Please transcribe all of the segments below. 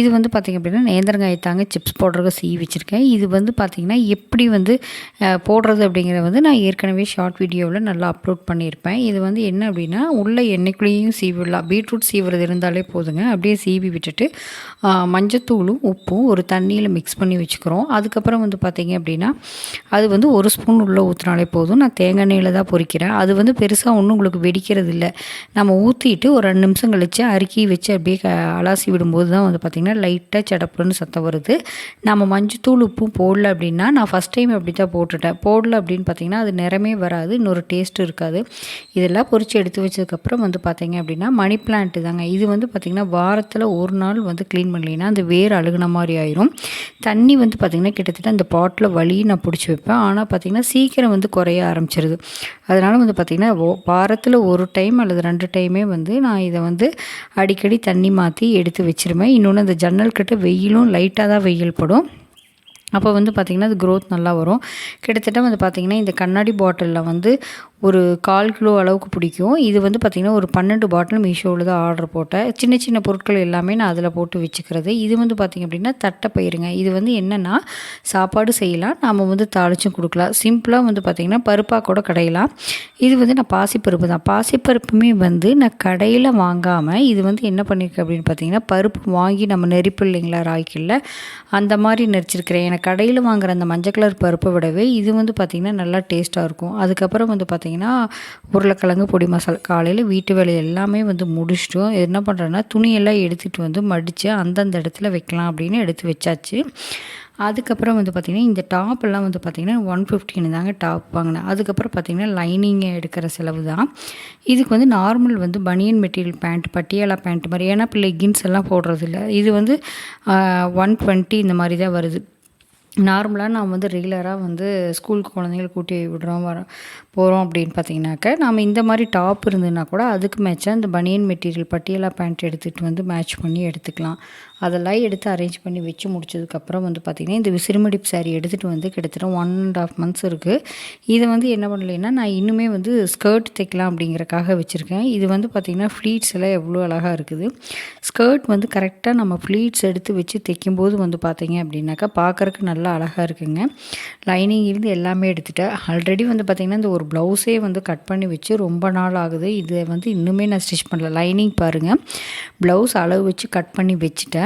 இது வந்து பார்த்திங்க அப்படின்னா நேந்திரங்காய் தாங்க சிப்ஸ் போடுறதுக்கு சீவி வச்சுருக்கேன். இது வந்து பார்த்திங்கன்னா எப்படி வந்து போடுறது அப்படிங்கிறத வந்து நான் ஏற்கனவே ஷார்ட் வீடியோவில் நல்லா அப்லோட் பண்ணியிருப்பேன். இது வந்து என்ன அப்படின்னா உள்ள எண்ணெய்க்குள்ளேயும் சீவிடலாம். பீட்ரூட் சீவுறது இருந்தாலே போதுங்க. அப்படியே சீவி விட்டுட்டு மஞ்சத்தூளும் உப்பும் ஒரு தண்ணியில் மிக்ஸ் பண்ணி வச்சுக்கிறோம். அதுக்கப்புறம் வந்து பார்த்திங்க அப்படின்னா அது வந்து ஒரு ஸ்பூன் உள்ளே ஊற்றினாலே போதும். நான் தேங்காய் எண்ணெயில் தான் பொரிக்கிறேன் அது வந்து பெருசாக ஒன்றும் உங்களுக்கு வெடிக்கிறது இல்லை நம்ம ஊற்றிட்டு ஒரு ரெண்டு நிமிஷம் கழித்து அரிக்கி வச்சு அப்படியே அலாசி விடும்போது தான் வந்து பார்த்திங்கன்னா லைட்டாக சடப்புன்னு சத்தம் வருது. நம்ம மஞ்சத்தூள் உப்பும் போடல அப்படின்னா நான் ஃபஸ்ட் டைம் அப்படி தான் போட்டுட்டேன். போடல அப்படின்னு பார்த்தீங்கன்னா அது நிறமே வராது இன்னொரு டேஸ்ட் இருக்காது. இதெல்லாம் பொறிச்சு எடுத்து வச்சதுக்கப்புறம் வந்து பார்த்திங்க அப்படின்னா மணி பிளான்ட்டு தாங்க. இது வந்து பார்த்திங்கன்னா வாரத்தில் ஒரு நாள் வந்து க்ளீன் பண்ணலைன்னா அந்த வேர் அழுகுன மாதிரி ஆயிரும். தண்ணி வந்து பார்த்திங்கன்னா கிட்டத்தட்ட அந்த பாட்டில் வலி நான் பிடிச்சி வைப்பேன். ஆனால் பார்த்திங்கன்னா சீக்கிரம் வந்து குறைய ஆரம்பிச்சிருது. அதனால் வந்து பார்த்திங்கன்னா வாரத்தில் ஒரு டைம் அல்லது ரெண்டு டைமே வந்து நான் இதை வந்து அடிக்கடி தண்ணி மாற்றி எடுத்து வச்சிருவேன். இன்னொன்று அந்த ஜன்னல் கிட்ட வெயிலும் லைட்டாக தான் வெயில் படும். அப்போ வந்து பார்த்திங்கன்னா அது க்ரோத் நல்லா வரும். கிட்டத்தட்ட வந்து பார்த்திங்கன்னா இந்த கண்ணாடி பாட்டிலில் வந்து ஒரு கால் கிலோ அளவுக்கு பிடிக்கும். இது வந்து பார்த்திங்கன்னா ஒரு பன்னெண்டு பாட்டில் மீஷோவில் தான் ஆர்டர் போட்டேன். சின்ன சின்ன பொருட்கள் எல்லாமே நான் அதில் போட்டு வச்சுக்கிறது. இது வந்து பார்த்திங்க அப்படின்னா தட்டைப்பயிருங்க இது வந்து என்னென்னா சாப்பாடு செய்யலாம் நாம் வந்து தாளிச்சும் கொடுக்கலாம். சிம்பிளாக வந்து பார்த்திங்கன்னா பருப்பாக கூட கடையலாம். இது வந்து நான் பாசிப்பருப்பு தான். பாசிப்பருப்புமே வந்து நான் கடையில் வாங்காமல் இது வந்து என்ன பண்ணியிருக்கேன் அப்படின்னு பார்த்தீங்கன்னா பருப்பு வாங்கி நம்ம நெரிப்பு இல்லைங்களா ராய்க்கில் அந்த மாதிரி நெரிச்சிருக்கிறேன். நான் கடையில் வாங்குற அந்த மஞ்சள் கலர் பருப்பை விடவே இது வந்து பார்த்திங்கன்னா நல்லா டேஸ்ட்டாக இருக்கும். அதுக்கப்புறம் வந்து பார்த்திங்கன்னா உருளைக்கிழங்கு பொடி மசாலா காலையில் வீட்டு வேலை எல்லாமே வந்து முடிச்சிட்டோம். என்ன பண்ணுறேன்னா துணியெல்லாம் எடுத்துகிட்டு வந்து மடித்து அந்தந்த இடத்துல வைக்கலாம் அப்படின்னு எடுத்து வச்சாச்சு. அதுக்கப்புறம் வந்து பார்த்திங்கன்னா இந்த டாப் எல்லாம் வந்து பார்த்திங்கன்னா ஒன் ஃபிஃப்டின்னு தாங்க டாப் வாங்கினேன். அதுக்கப்புறம் பார்த்திங்கன்னா லைனிங்கை எடுக்கிற செலவு தான். இதுக்கு வந்து நார்மல் வந்து பனியன் மெட்டீரியல் பேண்ட் பட்டியாலா பேண்ட் மாதிரி ஏன்னா இப்போ லெகின்ஸ் எல்லாம் போடுறதில்ல. இது வந்து ஒன் டுவெண்ட்டி இந்த மாதிரி தான் வருது. நார்மலாக நாம் வந்து ரெகுலராக வந்து ஸ்கூலுக்கு குழந்தைங்கள கூட்டி விடுறோம் வரோம் போகிறோம் அப்படின்னு பார்த்தீங்கன்னாக்க நாம் இந்த மாதிரி டாப் இருந்ததுன்னா கூட அதுக்கு மேட்சாக இந்த பனியன் மெட்டீரியல் பட்டியலா பேண்ட் எடுத்துகிட்டு வந்து மேட்ச் பண்ணி எடுத்துக்கலாம். அதெல்லாம் எடுத்து அரேஞ்ச் பண்ணி வச்சு முடிச்சதுக்கப்புறம் வந்து பார்த்திங்கன்னா இந்த விசிறுமடிப்பு saree எடுத்துகிட்டு வந்து கிட்டத்தட்ட ஒன் அண்ட் ஆஃப் மந்த்ஸ் இருக்குது இதை வந்து என்ன பண்ணலைன்னா நான் இன்னுமே வந்து ஸ்கர்ட் தைக்கலாம் அப்படிங்கிறக்காக வச்சுருக்கேன். இது வந்து பார்த்திங்கன்னா ஃப்ளீட்ஸ் எல்லாம் எவ்வளோ அழகாக இருக்குது. ஸ்கர்ட் வந்து கரெக்டாக நம்ம ஃப்ளீட்ஸ் எடுத்து வச்சு தைக்கும்போது வந்து பார்த்திங்க அப்படின்னாக்கா பார்க்குறக்கு நல்லா அழகாக இருக்குங்க. லைனிங் இருந்து எல்லாமே எடுத்துட்டேன். ஆல்ரெடி வந்து பார்த்திங்கன்னா இந்த ஒரு ப்ளவுஸே வந்து கட் பண்ணி வச்சு ரொம்ப நாள் ஆகுது. இதை வந்து இன்னுமே நான் ஸ்டிச் பண்ணல. லைனிங் பாருங்கள் ப்ளவுஸ் அளவு வச்சு கட் பண்ணி வச்சுட்டேன்.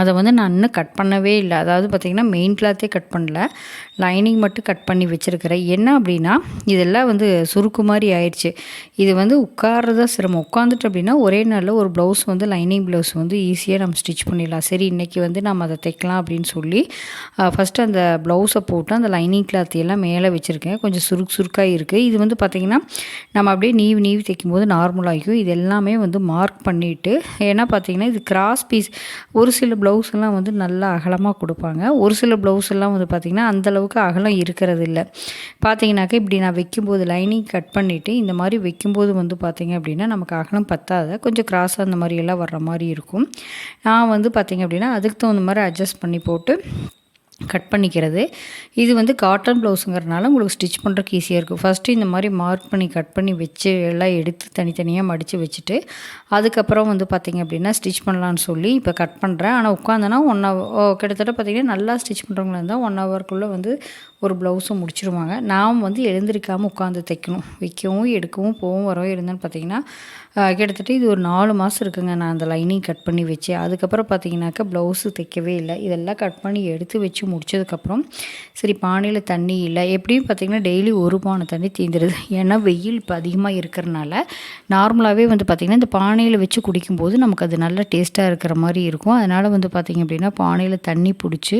அதை வந்து நான் இன்னும் கட் பண்ணவே இல்லை. அதாவது பார்த்திங்கன்னா மெயின் கிளாத்தே கட் பண்ணல. லைனிங் மட்டும் கட் பண்ணி வச்சுருக்கிறேன். என்ன அப்படின்னா இதெல்லாம் வந்து சுருக்கு மாதிரி ஆயிடுச்சு. இது வந்து உட்கார்றதா சிரமம். உட்காந்துட்டு அப்படின்னா ஒரே நாளில் ஒரு ப்ளவுஸ் வந்து லைனிங் ப்ளவுஸ் வந்து ஈஸியாக நம்ம ஸ்டிச் பண்ணிடலாம். சரி இன்றைக்கி வந்து நம்ம அதை தைக்கலாம் அப்படின்னு சொல்லி ஃபஸ்ட்டு அந்த ப்ளவுஸை போட்டு அந்த லைனிங் கிளாத்தையெல்லாம் எல்லாம் மேலே வச்சுருக்கேன். கொஞ்சம் சுருக்கு சுருக்காக இருக்குது இது வந்து பார்த்திங்கன்னா நம்ம அப்படியே நீவி நீவி தைக்கும்போது நார்மலாகிக்கும் இது எல்லாமே வந்து மார்க் பண்ணிவிட்டு ஏன்னா பார்த்திங்கன்னா இது கிராஸ் பீஸ் ஒரு சில ப்ளவுஸ் எல்லாம் வந்து நல்லா அகலமாக கொடுப்பாங்க. ஒரு சில ப்ளவுஸ் எல்லாம் வந்து பார்த்திங்கன்னா அந்தளவுக்கு அகலம் இருக்கிறது இல்லை பார்த்தீங்கன்னாக்கா இப்படி நான் வைக்கும்போது லைனிங் கட் பண்ணிவிட்டு இந்த மாதிரி வைக்கும்போது வந்து பார்த்திங்க அப்படின்னா நமக்கு அகலம் பத்தாத. கொஞ்சம் கிராஸாக அந்த மாதிரி எல்லாம் வர்ற மாதிரி இருக்கும். நான் வந்து பார்த்திங்க அப்படின்னா அதுக்கு தகுந்த மாதிரி அட்ஜஸ்ட் பண்ணி போட்டு கட் பண்ணிக்கிறது. இது வந்து காட்டன் ப்ளவுஸுங்கிறனால உங்களுக்கு ஸ்டிச் பண்ணுறதுக்கு ஈஸியாக இருக்கும். ஃபஸ்ட்டு இந்த மாதிரி மார்க் பண்ணி கட் பண்ணி வச்சு எல்லாம் எடுத்து தனித்தனியாக மடித்து வச்சுட்டு அதுக்கப்புறம் வந்து பார்த்திங்க அப்படின்னா ஸ்டிச் பண்ணலான்னு சொல்லி இப்போ கட் பண்ணுறேன் ஆனால் உட்காந்தனா ஒன் ஹவர் கிட்டத்தட்ட பார்த்திங்கன்னா நல்லா ஸ்டிச் பண்ணுறவங்களா இருந்தால் ஒன் ஹவருக்குள்ளே வந்து ஒரு ப்ளவுஸும் முடிச்சிருவாங்க. நாம் வந்து எழுந்திருக்காமல் உட்காந்து தைக்கணும். வைக்கவும் எடுக்கவும் போகவும் வரவும் இருந்தேன்னு பார்த்தீங்கன்னா கிட்டத்தட்ட இது ஒரு நாலு மாதம் இருக்குங்க நான் அந்த லைனிங் கட் பண்ணி வச்சு. அதுக்கப்புறம் பார்த்தீங்கன்னாக்கா ப்ளவுஸு தைக்கவே இல்லை. இதெல்லாம் கட் பண்ணி எடுத்து வச்சு முடிச்சதுக்கப்புறம் சரி பானையில் தண்ணி இல்லை. எப்படியும் பார்த்தீங்கன்னா டெய்லி ஒரு பானை தண்ணி தீந்துடுது ஏன்னா வெயில் இப்போ அதிகமாக இருக்கிறனால நார்மலாகவே வந்து பார்த்திங்கன்னா இந்த பானையில் வச்சு குடிக்கும்போது நமக்கு அது நல்லா டேஸ்ட்டாக இருக்கிற மாதிரி இருக்கும். அதனால் வந்து பார்த்திங்க அப்படின்னா பானையில் தண்ணி பிடிச்சி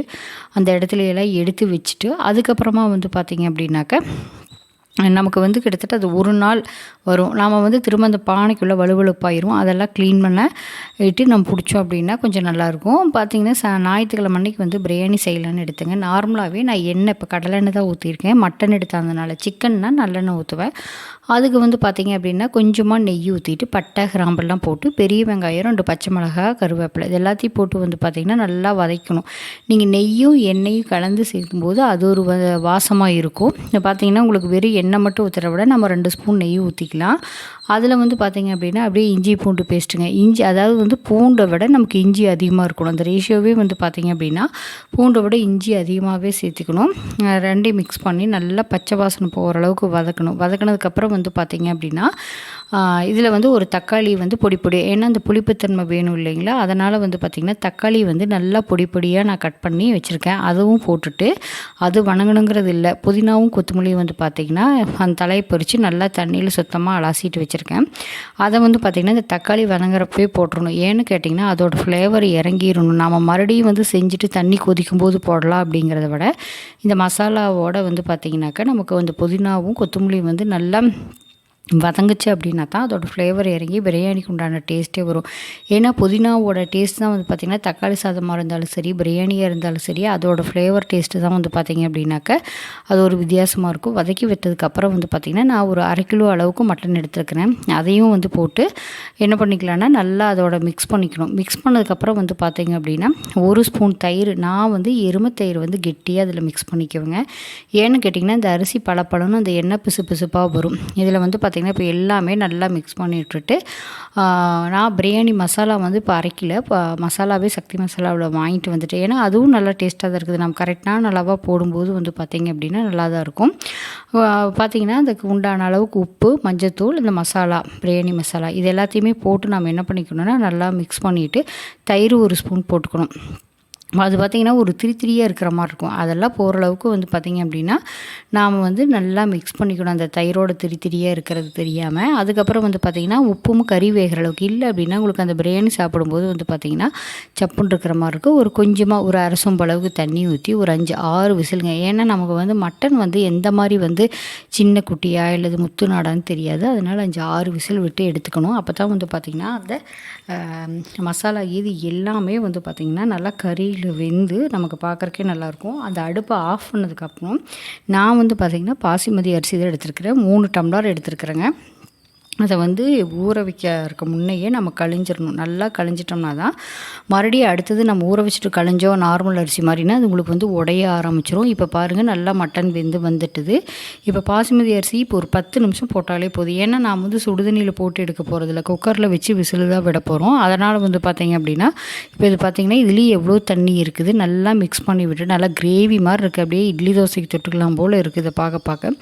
அந்த இடத்துல எல்லாம் எடுத்து வச்சுட்டு அதுக்கப்புறமா வந்து பார்த்திங்க அப்படின்னாக்க நமக்கு வந்து கிட்டத்தட்ட அது ஒரு நாள் வரும். நாம் வந்து திரும்ப அந்த பானைக்குள்ளே வலுவழுப்பாயிரும் அதெல்லாம் க்ளீன் பண்ண இட்டு நம்ம பிடிச்சோம் அப்படின்னா கொஞ்சம் நல்லாயிருக்கும். பார்த்தீங்கன்னா ச ஞாயிற்றுக்கிழமை அன்னைக்கு வந்து பிரியாணி செய்யலான்னு எடுத்துங்க. நார்மலாகவே நான் எண்ணெய் இப்போ கடலெண்ணெய் தான் ஊற்றிருக்கேன் மட்டன் எடுத்தாந்தனால சிக்கன்னா நல்லெண்ணெய் ஊற்றுவேன் அதுக்கு வந்து பார்த்திங்க அப்படின்னா கொஞ்சமாக நெய் ஊற்றிட்டு பட்டை கிராம்பெல்லாம் போட்டு பெரிய வெங்காயம் ரெண்டு பச்சை மிளகா கருவேப்பிலை இது எல்லாத்தையும் போட்டு வந்து பார்த்திங்கன்னா நல்லா வதக்கணும். நீங்கள் நெய்யும் எண்ணெயும் கலந்து சேர்க்கும்போது அது ஒரு வ- வாசமாக இருக்கும். பார்த்தீங்கன்னா உங்களுக்கு வெறும் எண்ணெய் மட்டும் ஊற்றுற விட நம்ம ரெண்டு ஸ்பூன் நெய் ஊற்றிக்கலாம் அதில் வந்து பார்த்திங்க அப்படின்னா அப்படியே இஞ்சி பூண்டு பேஸ்ட்டுங்க இஞ்சி அதாவது வந்து பூண்டை விட நமக்கு இஞ்சி அதிகமாக இருக்கணும். அந்த ரேஷியோவே வந்து பார்த்திங்க அப்படின்னா பூண்டை விட இஞ்சி அதிகமாகவே சேர்த்துக்கணும். ரெண்டையும் மிக்ஸ் பண்ணி நல்லா பச்சை வாசனை போகிற அளவுக்கு வதக்கணும். வதக்கினதுக்கப்புறம் வந்து பார்த்திங்க அப்படின்னா இதில் வந்து ஒரு தக்காளி வந்து பொடி பொடி ஏன்னா அந்த புளிப்புத்தன்மை வேணும் இல்லைங்களா? அதனால் வந்து பார்த்திங்கன்னா தக்காளி வந்து நல்லா பொடி பொடியாக நான் கட் பண்ணி வச்சுருக்கேன். அதுவும் போட்டுட்டு அது வணங்கணுங்கிறது இல்லை. புதினாவும் கொத்தமல்லியும் வந்து பார்த்திங்கன்னா அந்த தலையை பறித்து நல்லா தண்ணியில் சுத்தமாக அலசிட்டு வச்சுருக்கேன். அதை வந்து பார்த்திங்கன்னா இந்த தக்காளி வணங்குறப்பே போட்டுடணும் ஏன்னு கேட்டிங்கன்னா அதோடய ஃப்ளேவர் இறங்கிடணும் நம்ம மறுபடியும் வந்து செஞ்சுட்டு தண்ணி கொதிக்கும் போது போடலாம் அப்படிங்கிறத விட இந்த மசாலாவோட வந்து பார்த்திங்கனாக்கா நமக்கு வந்து புதினாவும் கொத்தமல்லியும் வந்து நல்லா வதங்குச்சு அப்படின்னா தான் அதோடய ஃப்ளேவர் இறங்கி பிரியாணிக்கு உண்டான டேஸ்ட்டே வரும். ஏன்னா புதினாவோட டேஸ்ட் தான் வந்து பார்த்திங்கன்னா தக்காளி சாதமாக இருந்தாலும் சரி பிரியாணியாக இருந்தாலும் சரி அதோடய ஃப்ளேவர் டேஸ்ட்டு தான் வந்து பார்த்திங்க அப்படின்னாக்க அது ஒரு வித்தியாசமாக இருக்கும். வதக்கி விட்டதுக்கப்புறம் வந்து பார்த்திங்கன்னா நான் ஒரு அரை கிலோ அளவுக்கு மட்டன் எடுத்துருக்கிறேன். அதையும் வந்து போட்டு என்ன பண்ணிக்கலாம்னா நல்லா அதோட மிக்ஸ் பண்ணிக்கணும். மிக்ஸ் பண்ணதுக்கப்புறம் வந்து பார்த்திங்க அப்படின்னா ஒரு ஸ்பூன் தயிர் நான் வந்து எருமை தயிர் வந்து கெட்டியாக அதில் மிக்ஸ் பண்ணிக்குவேங்க. ஏன்னு கேட்டிங்கன்னா இந்த அரிசி பழப்பழம்னு அந்த எண்ணெய் பிசு பிசுப்பாக வரும். இதில் வந்து பார்த்திங்கன்னா பார்த்திங்கன்னா இப்போ எல்லாமே நல்லா மிக்ஸ் பண்ணி விட்டுட்டு நான் பிரியாணி மசாலா வந்து இப்போ அரைக்கல. இப்போ மசாலாவே சக்தி மசாலாவில் வாங்கிட்டு வந்துட்டு ஏன்னா அதுவும் நல்லா டேஸ்ட்டாக தான் இருக்குது. நம்ம கரெக்டான அளவாக போடும்போது வந்து பார்த்திங்க அப்படின்னா நல்லா தான் இருக்கும். பார்த்திங்கன்னா அதுக்கு உண்டான அளவுக்கு உப்பு மஞ்சத்தூள் இந்த மசாலா பிரியாணி மசாலா இது எல்லாத்தையுமே போட்டு நம்ம என்ன பண்ணிக்கணும்னா நல்லா மிக்ஸ் பண்ணிவிட்டு தயிர் ஒரு ஸ்பூன் போட்டுக்கணும். அது பார்த்திங்கன்னா ஒரு திரி திரியாக இருக்கிற மாதிரி இருக்கும். அதெல்லாம் போகிற அளவுக்கு வந்து பார்த்திங்க அப்படின்னா நாம் வந்து நல்லா மிக்ஸ் பண்ணிக்கணும். அந்த தயிரோட திரி திரியாக இருக்கிறது தெரியாமல் அதுக்கப்புறம் வந்து பார்த்திங்கன்னா உப்பும் கறி வேகிற அளவுக்கு. இல்லை அப்படின்னா உங்களுக்கு அந்த பிரியாணி சாப்பிடும்போது வந்து பார்த்திங்கன்னா சப்புன்னு இருக்கிற மாதிரி இருக்கும். ஒரு கொஞ்சமாக ஒரு அரசொம்பு அளவுக்கு தண்ணி ஊற்றி ஒரு அஞ்சு ஆறு விசிலுங்க. ஏன்னா நமக்கு வந்து மட்டன் வந்து எந்த மாதிரி வந்து சின்ன குட்டியாக இல்லை முத்து நாடான்னு தெரியாது. அதனால் அஞ்சு ஆறு விசில் விட்டு எடுத்துக்கணும். அப்போ தான் வந்து பார்த்திங்கன்னா அந்த மசாலா இது எல்லாமே வந்து பார்த்திங்கன்னா நல்லா கறியில் வெந்து நமக்கு பார்க்குறக்கே நல்லாயிருக்கும். அந்த அடுப்பை ஆஃப் பண்ணதுக்கப்புறம் நான் வந்து பார்த்திங்கன்னா பாசிமதி அரிசி தான் எடுத்துருக்கிறேன். மூணு டம்ளர் எடுத்துருக்குறேங்க. அதை வந்து ஊற வைக்க இருக்க முன்னையே நம்ம கழிஞ்சிடணும். நல்லா கழிஞ்சிட்டோம்னா தான் மறுபடியும் அடுத்தது நம்ம ஊற வச்சுட்டு கழிஞ்சோம் நார்மல் அரிசி மாதிரினா அது உங்களுக்கு வந்து உடைய ஆரம்பிச்சிரும். இப்போ பாருங்கள் நல்லா மட்டன் வெந்து வந்துட்டுது. இப்போ பாசுமதி அரிசி இப்போ ஒரு பத்து நிமிஷம் போட்டாலே போதும். ஏன்னா நான் வந்து சுடுதண்ணியில் போட்டு எடுக்க போகிறதில்ல குக்கரில் வச்சு விசில் தான் விட போகிறோம் அதனால் வந்து பார்த்திங்க அப்படின்னா இப்போ இது பார்த்திங்கன்னா இதுலேயும் எவ்வளோ தண்ணி இருக்குது. நல்லா மிக்ஸ் பண்ணி விட்டு நல்லா கிரேவி மாதிரி இருக்குது அப்படியே இட்லி தோசைக்கு தொட்டுக்கலாம் போல் இருக்குது பார்க்க பார்க்க.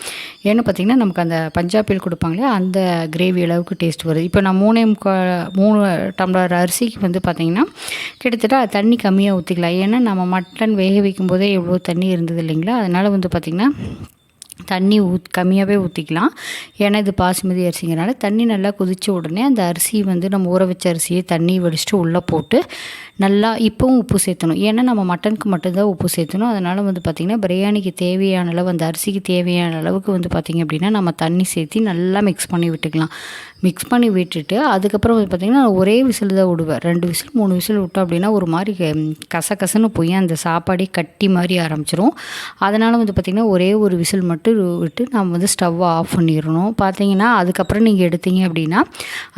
ஏன்னு பார்த்திங்கன்னா நமக்கு அந்த பஞ்சாபில் கொடுப்பாங்களே அந்த கிரேவி அளவுக்கு டேஸ்ட் வருது. இப்போ நான் மூணே மூணு டம்ளர் அரிசிக்கு வந்து பார்த்திங்கன்னா கிட்டத்தட்ட தண்ணி கம்மியாக ஊற்றிக்கலாம் ஏன்னா நம்ம மட்டன் வேக வைக்கும் போதே எவ்வளோ தண்ணி இருந்தது இல்லைங்களா? அதனால் வந்து பார்த்திங்கன்னா தண்ணி ஊத் கம்மியாகவே ஊற்றிக்கலாம் ஏன்னா இது பாசுமதி அரிசிங்கிறனால தண்ணி நல்லா கொதித்த உடனே அந்த அரிசி வந்து நம்ம ஊற வச்ச அரிசியை தண்ணி வடிச்சிட்டு உள்ளே போட்டு நல்லா இப்போவும் உப்பு சேர்த்தணும். ஏன்னா நம்ம மட்டனுக்கு மட்டும்தான் உப்பு சேர்த்தணும். அதனால் வந்து பார்த்திங்கன்னா பிரியாணிக்கு தேவையான அளவு அந்த அரிசிக்கு தேவையான அளவுக்கு வந்து பார்த்திங்க அப்படின்னா நம்ம தண்ணி சேர்த்து நல்லா மிக்ஸ் பண்ணி விட்டுக்கலாம். மிக்ஸ் பண்ணி விட்டுட்டு அதுக்கப்புறம் வந்து பார்த்திங்கன்னா ஒரே விசில் தான் விடுவேன். ரெண்டு விசில் மூணு விசில் விட்டோம் அப்படின்னா ஒரு மாதிரி கசகசன்னு போய் அந்த சாப்பாடே கட்டி மாதிரி ஆரம்பிச்சிரும். அதனால் வந்து பார்த்திங்கன்னா ஒரே ஒரு விசில் மட்டும் விட்டு நம்ம வந்து ஸ்டவ்வை ஆஃப் பண்ணிடணும். பார்த்தீங்கன்னா அதுக்கப்புறம் நீங்கள் எடுத்தீங்க அப்படின்னா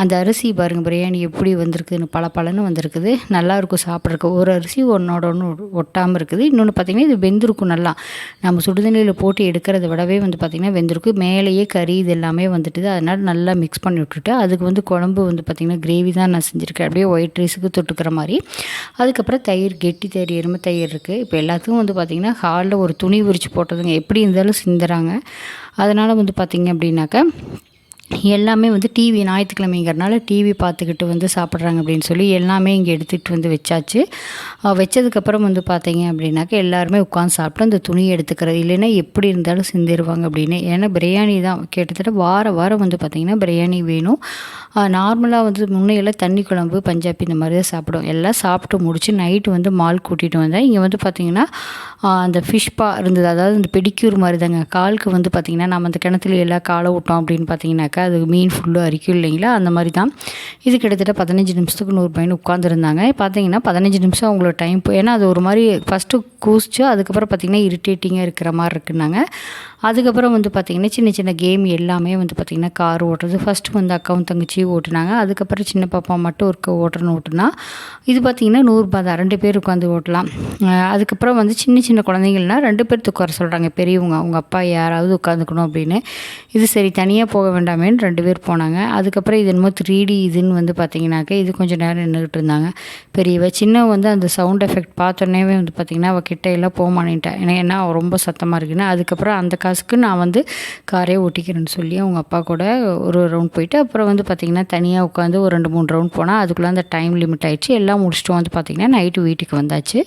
அந்த அரிசி பாருங்கள் பிரியாணி எப்படி வந்திருக்குதுன்னு பல பலன்னு வந்திருக்குது. நல்லாயிருக்கும் சாப்பிட்றதுக்கு. ஒரு அரிசி ஒன்றோட ஒன்று ஒட்டாமல் இருக்குது. இன்னொன்று பார்த்திங்கன்னா இது வெந்திருக்கும் நல்லா. நம்ம சுடுதண்ணியில் போட்டு எடுக்கிறத விடவே வந்து பார்த்திங்கன்னா வெந்திருக்கும். மேலேயே கறி இது எல்லாமே வந்துட்டுது. அதனால் நல்லா மிக்ஸ் பண்ணி போட்டுட்டு அதுக்கு வந்து குழம்பு வந்து பார்த்திங்கன்னா கிரேவி தான் நான் செஞ்சுருக்கேன். அப்படியே ஒயிட் ரைஸுக்கு தொட்டுக்கிற மாதிரி. அதுக்கப்புறம் தயிர் கெட்டி தயிர் எருமை தயிர் இருக்குது இப்போ எல்லாத்துக்கும் வந்து பார்த்திங்கன்னா ஹாலில் ஒரு துணி விரித்து போட்டதுங்க. எப்படி இருந்தாலும் சிந்துறாங்க. அதனால் வந்து பார்த்திங்க அப்படின்னாக்கா எல்லாமே வந்து டிவி ஞாயிற்றுக்கிழமைங்கிறனால டிவி பார்த்துக்கிட்டு வந்து சாப்பிட்றாங்க அப்படின்னு சொல்லி எல்லாமே இங்கே எடுத்துகிட்டு வந்து வச்சாச்சு. வச்சதுக்கப்புறம் வந்து பார்த்தீங்க அப்படின்னாக்கா எல்லாருமே உட்காந்து சாப்பிட்டு அந்த துணியை எடுத்துக்கிறது. இல்லைன்னா எப்படி இருந்தாலும் சிந்திடுவாங்க அப்படின்னு. ஏன்னா பிரியாணி தான். கிட்டத்தட்ட வார வாரம் வந்து பார்த்திங்கன்னா பிரியாணி வேணும். நார்மலாக வந்து முன்னையெல்லாம் தண்ணி குழம்பு பஞ்சாபி இந்த மாதிரி தான் சாப்பிடும் எல்லாம் சாப்பிட்டு முடிச்சு நைட்டு வந்து மால் கூட்டிகிட்டு வந்தேன். இங்கே வந்து பார்த்திங்கன்னா அந்த ஃபிஷ் பா இருந்தது. அதாவது இந்த பெடிக்யூர் மாதிரி தாங்க. காலுக்கு வந்து பார்த்திங்கன்னா நம்ம அந்த கிணத்துல எல்லாம் காலை விட்டோம் அப்படின்னு பார்த்தீங்கன்னா பார்த்தீங்கன்னாக்கா அது மீன் ஃபுல்லும் அரிக்கும் இல்லைங்களா? அந்த மாதிரி தான் இது கிட்டத்தட்ட பதினஞ்சு நிமிஷத்துக்கு நூறு பையன் உட்காந்துருந்தாங்க பார்த்தீங்கன்னா பதினஞ்சு நிமிஷம் அவங்களோட டைம் ஏன்னா அது ஒரு மாதிரி ஃபஸ்ட்டு கூசிச்சு அதுக்கப்புறம் பார்த்திங்கன்னா இரிட்டேட்டிங்காக இருக்கிற மாதிரி இருக்குனாங்க அதுக்கப்புறம் வந்து பார்த்திங்கன்னா சின்ன சின்ன கேம் எல்லாமே வந்து பார்த்திங்கன்னா கார் ஓட்டுறது. ஃபஸ்ட்டு வந்து அக்காவும் தங்கச்சி ஓட்டுனாங்க. அதுக்கப்புறம் சின்ன பாப்பா மட்டும் ஒரு ஓட்டுறன்னு ஓட்டுனா இது பார்த்திங்கன்னா நூறுரூபா தான். ரெண்டு பேர் உட்காந்து ஓட்டலாம். அதுக்கப்புறம் வந்து சின்ன சின்ன குழந்தைங்கள்னா ரெண்டு பேர் உட்கார சொல்கிறாங்க பெரியவங்க அவங்க அப்பா யாராவது உட்காந்துக்கணும் அப்படின்னு. இது சரி தனியாக போக மேன் ரெண்டு பேர் போனாங்க. அதுக்கப்புறம் இது என்னமோ த்ரீ டி இதுன்னு வந்து பார்த்திங்கனாக்கா இது கொஞ்சம் நேரம் நின்றுக்கிட்டு இருந்தாங்க. பெரியவ சின்ன வந்து அந்த சவுண்ட் எஃபெக்ட் பார்த்தோன்னே வந்து பார்த்திங்கன்னா அவள் கிட்ட எல்லாம் போக மாட்டேன்ட்டேன் ஏன்னா ஏன்னா அவள் ரொம்ப சத்தமாக இருக்குன்னு. அதுக்கப்புறம் அந்த காசுக்கு நான் வந்து காரே ஓட்டிக்கிறேன்னு சொல்லி அவங்க அப்பா கூட ஒரு ரவுண்ட் போயிட்டு அப்புறம் வந்து பார்த்திங்கன்னா தனியாக உட்காந்து ஒரு ரெண்டு மூணு ரவுண்ட் போனால் அதுக்குள்ளே அந்த டைம் லிமிட் ஆகிடுச்சு எல்லாம் முடிச்சுட்டு வந்து பார்த்திங்கன்னா நைட்டு வீட்டுக்கு வந்தாச்சு.